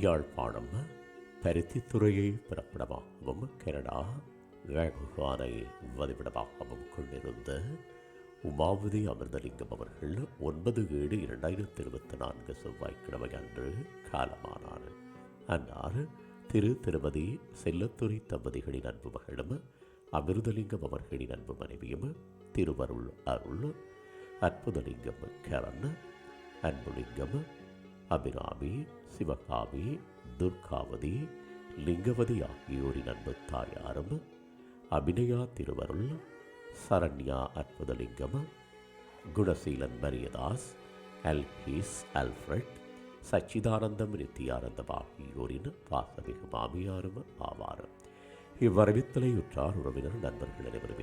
Yazhpanam பருத்தித்துறையை பிறப்பிடமாகவும் Canada வேகுகானை வதிவிடமாகவும் கொண்டிருந்த உமாவதி அமிர்தலிங்கம் அவர்கள் ஒன்பது ஏழு இரண்டாயிரத்தி இருபத்தி நான்கு செவ்வாய்க்கிழமை அன்று காலமானார். அன்னார் திரு திருமதி செல்லத்துறை தம்பதிகளின் அன்பு மகளும் அமிர்தலிங்கம் அவர்களின் அன்பு மனைவியும் திருவருள் அருள் அற்புதலிங்கம் கரண் அன்புலிங்கம் அபிராமி சிவகாமி துர்காவதி லிங்கவதி ஆகியோரின் அன்பு தாயாரும் அபிநயா திருவருள் சரண்யா அற்புதலிங்கம் குணசீலன் மரியதாஸ் அல்ஹீஸ் அல்ஃபிரட் சச்சிதானந்தம் நித்தியானந்தம் ஆகியோரின் வாசமிகு மாமியாரும் ஆவார். இவ்வரவித்தலையுற்றார் உறவினர் நண்பர்கள் அனைவரும்